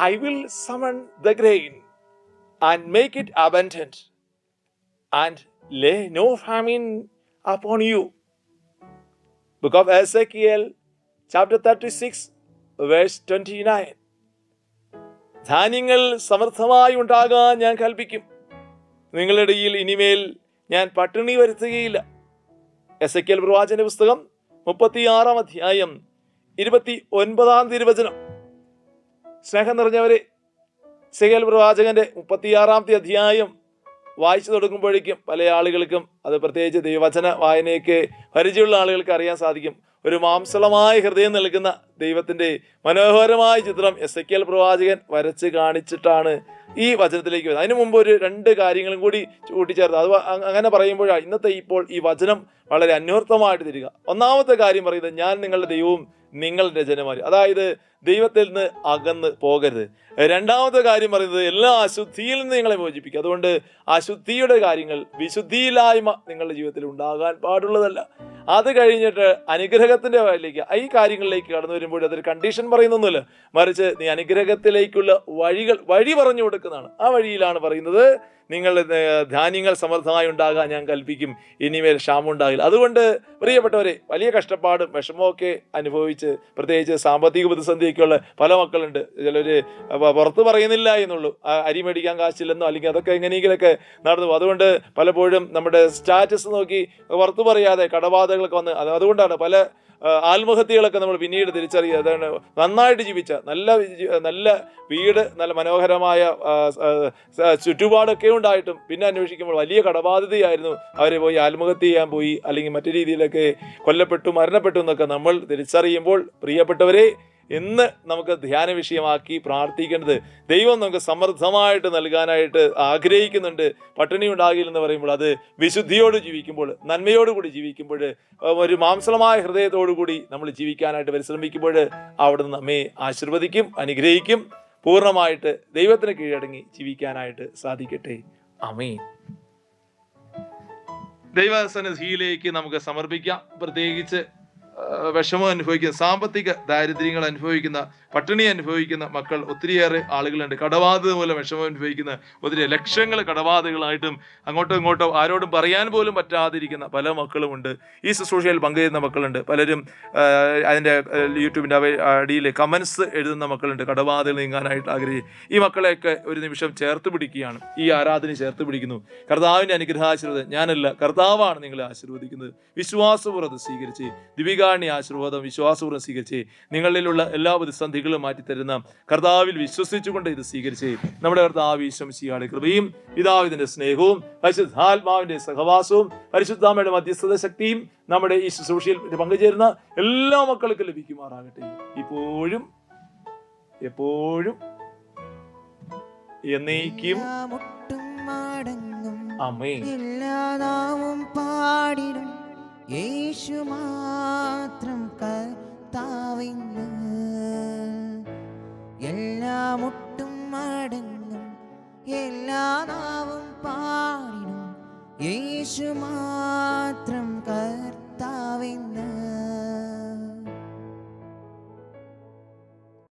I will summon the grain and make it abundant, and lay no famine upon you. Book of Ezekiel, chapter 36, verse 29. ധാന്യങ്ങൾ സമൃദ്ധമായി ഉണ്ടാകാൻ ഞാൻ കൽപ്പിക്കും നിങ്ങളുടെ ഇടയിൽ ഇനിമേൽ ഞാൻ പട്ടിണി വരുത്തുകയില്ല എസ് എ പ്രവാചന പുസ്തകം മുപ്പത്തിയാറാം അധ്യായം ഇരുപത്തി ഒൻപതാം തിരുവചനം സ്നേഹം നിറഞ്ഞവരെ സെഹേൽ പ്രവാചകന്റെ മുപ്പത്തിയാറാമത്തെ അധ്യായം വായിച്ചു തുടങ്ങുമ്പോഴേക്കും പല ആളുകൾക്കും അത് പ്രത്യേകിച്ച് ദൈവവചന വായനയൊക്കെ പരിചയമുള്ള ആളുകൾക്ക് അറിയാൻ സാധിക്കും. ഒരു മാംസളമായ ഹൃദയം നൽകുന്ന ദൈവത്തിന്റെ മനോഹരമായ ചിത്രം എസ് എ പ്രവാചകൻ വരച്ച് കാണിച്ചിട്ടാണ് ഈ വചനത്തിലേക്ക് വരുന്നത്. അതിനു മുമ്പ് ഒരു രണ്ട് കാര്യങ്ങളും കൂടി കൂട്ടിച്ചേർത്ത്. അത് അങ്ങനെ പറയുമ്പോഴാണ് ഇന്നത്തെ ഇപ്പോൾ ഈ വചനം വളരെ അന്വർത്ഥമായിട്ട് തരിക ഒന്നാമത്തെ കാര്യം പറയുന്നത് ഞാൻ നിങ്ങളുടെ ദൈവവും നിങ്ങളുടെ ജനമാരി. അതായത് ദൈവത്തിൽ നിന്ന് അകന്ന് പോകരുത്. രണ്ടാമത്തെ കാര്യം പറയുന്നത് എല്ലാ അശുദ്ധിയിൽ നിന്ന് നിങ്ങളെ മോചിപ്പിക്കുക. അതുകൊണ്ട് അശുദ്ധിയുടെ കാര്യങ്ങൾ വിശുദ്ധിയില്ലായ്മ നിങ്ങളുടെ ജീവിതത്തിൽ ഉണ്ടാകാൻ പാടുള്ളതല്ല. അത് കഴിഞ്ഞിട്ട് അനുഗ്രഹത്തിന്റെ വഴിയിലേക്ക് ഈ കാര്യങ്ങളിലേക്ക് കടന്നു വരുമ്പോൾ അതൊരു കണ്ടീഷൻ പറയുന്നൊന്നുമില്ല. മറിച്ച് നീ അനുഗ്രഹത്തിലേക്കുള്ള വഴികൾ വഴി പറഞ്ഞു കൊടുക്കുന്നതാണ്. ആ വഴിയിലാണ് പറയുന്നത് നിങ്ങൾ ധാന്യങ്ങൾ സമൃദ്ധമായി ഉണ്ടാകാൻ ഞാൻ കൽപ്പിക്കും. ഇനിമേൽ ക്ഷാമം ഉണ്ടാകില്ല. അതുകൊണ്ട് പ്രിയപ്പെട്ടവരെ വലിയ കഷ്ടപ്പാടും വിഷമമൊക്കെ അനുഭവിച്ച് പ്രത്യേകിച്ച് സാമ്പത്തിക പ്രതിസന്ധിയൊക്കെയുള്ള പല മക്കളുണ്ട്. ചിലർ പുറത്ത് പറയുന്നില്ല എന്നുള്ളൂ. അരി മേടിക്കാൻ കാശില്ലെന്നോ അല്ലെങ്കിൽ അതൊക്കെ എങ്ങനെയെങ്കിലൊക്കെ നടന്നു അതുകൊണ്ട് പലപ്പോഴും നമ്മുടെ സ്റ്റാറ്റസ് നോക്കി പുറത്ത് പറയാതെ കടബാധകളൊക്കെ വന്ന് അത് അതുകൊണ്ടാണ് പല ആത്മഹത്യകളൊക്കെ നമ്മൾ പിന്നീട് തിരിച്ചറിയുക. അതാണ് നന്നായിട്ട് ജീവിച്ച നല്ല നല്ല വീട് നല്ല മനോഹരമായ ചുറ്റുപാടൊക്കെ ഉണ്ടായിട്ടും പിന്നെ അന്വേഷിക്കുമ്പോൾ വലിയ കടബാധിതയായിരുന്നു അവർ പോയി ആത്മഹത്യ ചെയ്യാൻ പോയി അല്ലെങ്കിൽ മറ്റു രീതിയിലൊക്കെ കൊല്ലപ്പെട്ടു മരണപ്പെട്ടു എന്നൊക്കെ നമ്മൾ തിരിച്ചറിയുമ്പോൾ പ്രിയപ്പെട്ടവരെ എന്ന് നമുക്ക് ധ്യാന വിഷയമാക്കി പ്രാർത്ഥിക്കേണ്ടത് ദൈവം നമുക്ക് സമൃദ്ധമായിട്ട് നൽകാനായിട്ട് ആഗ്രഹിക്കുന്നുണ്ട്. പട്ടിണി ഉണ്ടാകില്ലെന്ന് പറയുമ്പോൾ അത് വിശുദ്ധിയോട് ജീവിക്കുമ്പോൾ നന്മയോടുകൂടി ജീവിക്കുമ്പോൾ ഒരു മാംസളമായ ഹൃദയത്തോടു കൂടി നമ്മൾ ജീവിക്കാനായിട്ട് പരിശ്രമിക്കുമ്പോൾ അവിടുന്ന് നമ്മെ ആശീർവദിക്കും അനുഗ്രഹിക്കും. പൂർണമായിട്ട് ദൈവത്തിന് കീഴടങ്ങി ജീവിക്കാനായിട്ട് സാധിക്കട്ടെ. അമീൻ ദൈവസന്നിധിയിലേക്ക് നമുക്ക് സമർപ്പിക്കാം. പ്രത്യേകിച്ച് വിഷമം അനുഭവിക്കുന്ന സാമ്പത്തിക ദാരിദ്ര്യങ്ങൾ അനുഭവിക്കുന്ന പട്ടിണി അനുഭവിക്കുന്ന മക്കൾ ഒത്തിരിയേറെ ആളുകളുണ്ട്. കടബാധ്യത മൂലം വിഷമം അനുഭവിക്കുന്ന ഒത്തിരി ലക്ഷങ്ങൾ കടബാധകളായിട്ടും അങ്ങോട്ടും ഇങ്ങോട്ടും ആരോടും പറയാൻ പോലും പറ്റാതിരിക്കുന്ന പല മക്കളുമുണ്ട് ഈ ശുശ്രൂഷയിൽ പങ്കുചെയ്യുന്ന മക്കളുണ്ട്. പലരും അതിന്റെ യൂട്യൂബിന്റെ അടിയിൽ കമൻസ് എഴുതുന്ന മക്കളുണ്ട്. കടബാധകൾ നീങ്ങാനായിട്ട് ആഗ്രഹിക്കും ഈ മക്കളെയൊക്കെ ഒരു നിമിഷം ചേർത്ത് പിടിക്കുകയാണ്. ഈ ആരാധന ചേർത്ത് പിടിക്കുന്നു. കർത്താവിന്റെ അനുഗ്രഹാശീർവദം ഞാനല്ല കർത്താവാണ് നിങ്ങളെ ആശീർവദിക്കുന്നത്. വിശ്വാസപൂർവം സ്വീകരിച്ച്. ദിവികാണി ആശീർവാദം വിശ്വാസപൂർവം സ്വീകരിച്ച്. നിങ്ങളിലുള്ള എല്ലാ പ്രതിസന്ധികളും മാറ്റിത്തരുന്ന കർത്താവിൽ വിശ്വസിച്ചുകൊണ്ട് ഇത് സ്വീകരിച്ച്. നമ്മുടെ കർത്താവ് ഈശ്വംശിയാളെ കൃപയും പിതാവിന്റെ സ്നേഹവും പരിശുദ്ധാത്മാവിന്റെ സഹവാസവും പരിശുദ്ധാമയുടെ മധ്യസ്ഥത ശക്തിയും നമ്മുടെ ഈ ശുശ്രൂഷയിൽ പങ്കുചേരുന്ന എല്ലാ മക്കൾക്കും ലഭിക്കുമാറാകട്ടെ. ഇപ്പോഴും എപ്പോഴും എന്നേക്കും എല്ലാ മുട്ടും അമ്മേ എല്ലാ നാവും പാടിടും. യേശു മാത്രം കർത്താവിന്ന് എല്ലാം ഒട്ടും അടങ്ങും എല്ലാ നാവും പാടിനും യേശു മാത്രം കർത്താവെന്ന്